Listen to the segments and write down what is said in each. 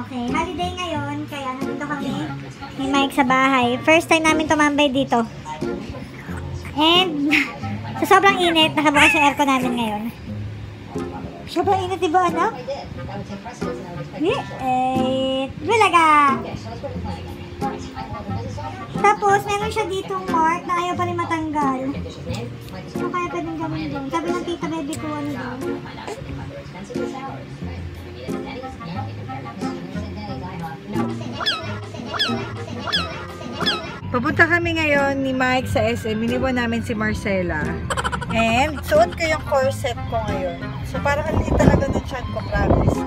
Okay, holiday ngayon, kaya nandito kami ni Mike sa bahay. First time namin tumambay dito. And, sa sobrang init, nakabukas yung aircon namin ngayon. Sobrang init, di ba, anak? Eh, bulaga! Tapos, meron siya ditong mark na ayaw pa rin matanggal. Ano kaya pwedeng gawin doon? Baby ko, ano doon? Papunta kami ngayon ni Mike sa SM. Iniwan namin si Marcela. And, suot ko yung corset ko ngayon. So, parang hindi talaga ng chan ko, promise.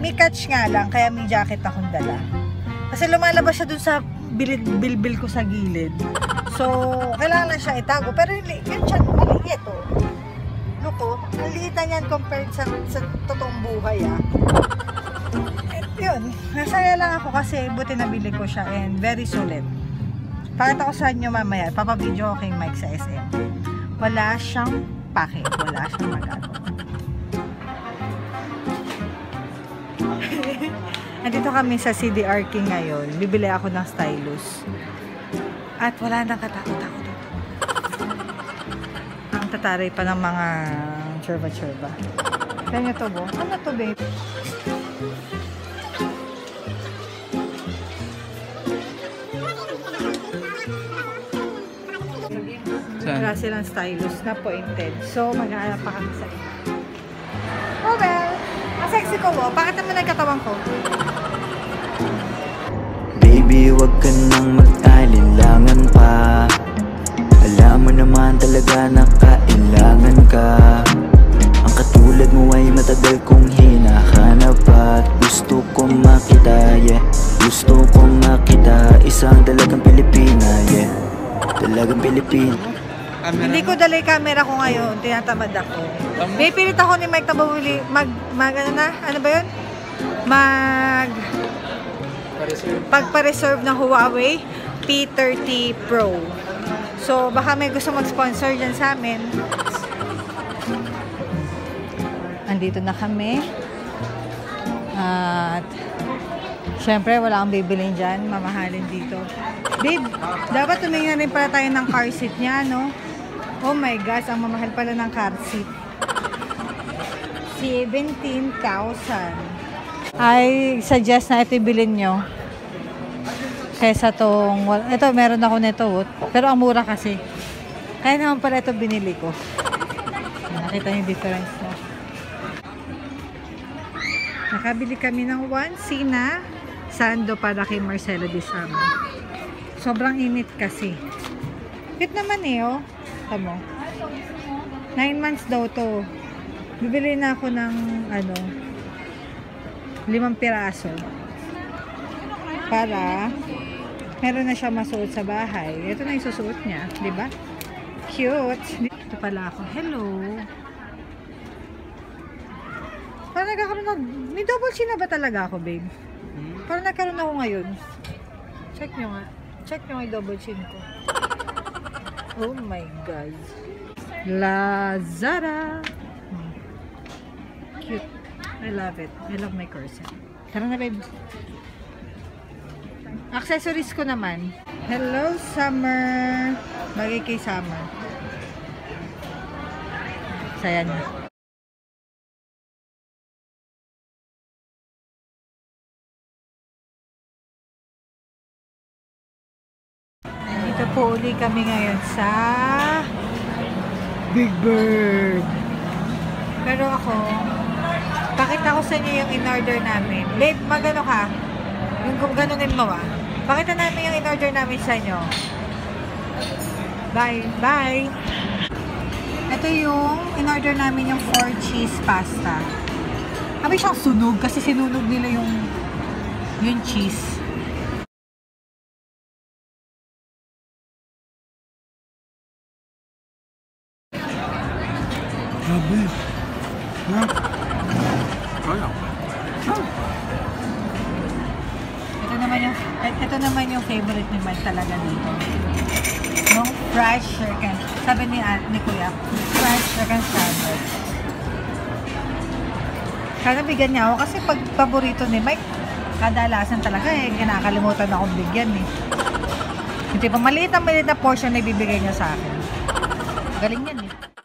May catch nga lang, kaya may jacket akong dala. Kasi lumalabas siya dun sa bilid, bilbil ko sa gilid. So, kailangan lang siya itago. Pero yung, ko, maliit ang liit na yan compared sa, sa totoong buhay ah. And yun, nasaya lang ako kasi buti nabili ko siya and very solid. Pakita ko sa inyo mamaya, papabidyo ko kay Mike sa SM. Wala siyang pake, wala siyang magagawa. Nandito kami sa CDR King ngayon. Bibili ako ng stylus. At wala nang katakot-takot dito. Ang tataray pa ng mga churba-churba. Kaya nyo to, bo? Ano to, babe? Wala silang stylus na pointed. So, maghahanap pa kami sa iba. Oh well, ang sexy ko, bo. Pakita mo na yung katawan ko. Baby, wag ka nang mag-alinlangan pa Alam mo naman talaga na kailangan ka Ang katulad mo ay matagal kong hinahanap At gusto kong makita, yeah Gusto kong makita Isang dalagang Pilipina, yeah Dalagang Pilipina Hindi ko dala yung camera ko ngayon. Tinatamad ako. May pilit ako ni Mike na bumili. Mag, mag, ano na? Ano ba yun? Mag, pagpa-reserve ng Huawei P30 Pro. So, baka may gusto mag-sponsor dyan sa amin. Andito na kami. At, syempre, wala akong bibilin dyan. Mamahalin dito. Babe, dapat tumingin na rin pala tayo ng car seat niya, no? Oh my gosh, ang mamahal pala ng car seat. 17,000. I suggest na ito bilhin nyo. Kesa tong, wal- ito meron ako nito, oh. pero ang mura kasi. Kaya naman pala ito binili ko. Nakita niyo yung difference no? Nakabili kami ng onesie na sando para kay Marcelo Disamo. Sobrang init kasi. Cute naman eh, oh. Tamo. Nine months daw to. Bibili na ako ng, ano, limang piraso. Para, meron na siya masuot sa bahay. Ito na yung susuot niya, di ba? Cute. Ito pala ako. Hello. Nagkakaroon na, may double chin na ba talaga ako, babe? Parang nagkaroon ako ngayon. Check nyo nga. Check nyo nga yung double chin ko. Oh my God. Lazada. Hmm. Cute. I love it. I love my corset. Tara na, babe. Accessories ko naman. Hello, Summer. Bagay kay Summer. Saya niya. Dito po uli kami ngayon sa Big Bird. Pero ako, pakita ko sa inyo yung in-order namin. Babe, magano ka? Yung kung ganunin mo ah. Pakita namin yung in-order namin sa inyo. Bye. Bye. Ito yung in-order namin yung 4 cheese pasta. Kami siyang sunog kasi sinunog nila yung yung cheese. Grabe. Ha? Kaya. Ito naman yung ito naman yung favorite ni Mike talaga dito. Yung fried chicken. Sabi ni, Aunt- ni Kuya, fried chicken sandwich. Sana bigyan niya ako kasi pag paborito ni Mike, kadalasan talaga eh, kinakalimutan akong bigyan eh. Hindi pa maliit na maliit na portion na ibibigay niya sa akin. Galing yan eh.